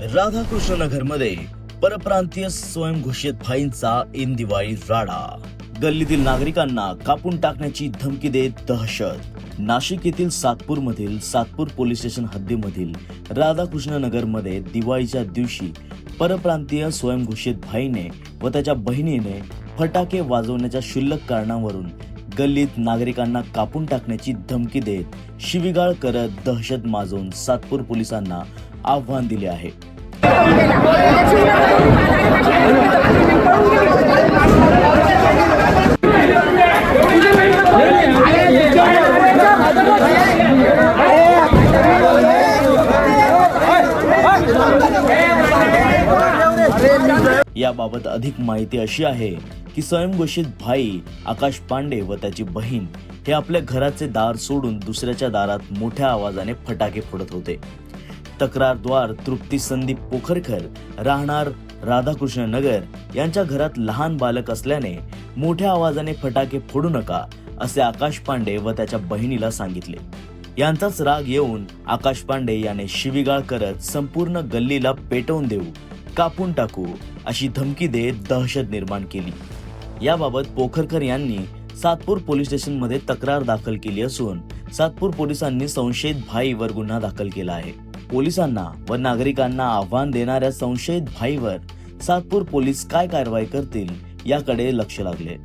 राधाकृष्ण नगरमध्ये परप्रांतीय स्वयंघोषित भाईंचा इन दिवाळी राडा. गल्लीतील नागरिकांना कापून टाकण्याची धमकी देत दहशत. नाशिक येथील सातपूर मधील सातपूर पोलीस स्टेशन हद्दीमधील राधाकृष्ण नगरमध्ये दिवाळीच्या दिवशी परप्रांतीय स्वयंघोषित भाईने व त्याच्या बहिणीने फटाके वाजवण्याच्या क्षुल्लक कारणावरून गल्लीत नागरिकांना कापून टाकण्याची धमकी देत शिवीगाळ करत दहशत माजवून सातपूर पोलिसांना आव्हान दिले आहे. याबाबत अधिक माहिती अशी आहे की स्वयंघोषित भाई आकाश पांडे व त्याची बहीण हे आपल्या घराचे दार सोडून दुसऱ्याच्या दारात मोठ्या आवाजाने फटाके फोडत होते. तक्रारद्वार तृप्ती संदीप पोखरकर राहणार राधाकृष्ण नगर यांच्या घरात लहान बालक असल्याने मोठ्या आवाजाने फटाके फोडू नका असे आकाश पांडे व त्याच्या बहिणीला सांगितले. यांचाच राग येऊन आकाश पांडे याने शिवीगाळ करत संपूर्ण गल्लीला पेटवून देऊ कापून टाकू अशी धमकी देत दहशत निर्माण केली. याबाबत पोखरकर यांनी सातपूर पोलीस स्टेशनमध्ये तक्रार दाखल केली असून सातपूर पोलिसांनी संशयित भाईवर गुन्हा दाखल केला आहे. पोलिसांना व नागरिकांना आव्हान देणाऱ्या संशयित भाईवर सातपूर पोलीस काय कारवाई करतील याकडे लक्ष लागले.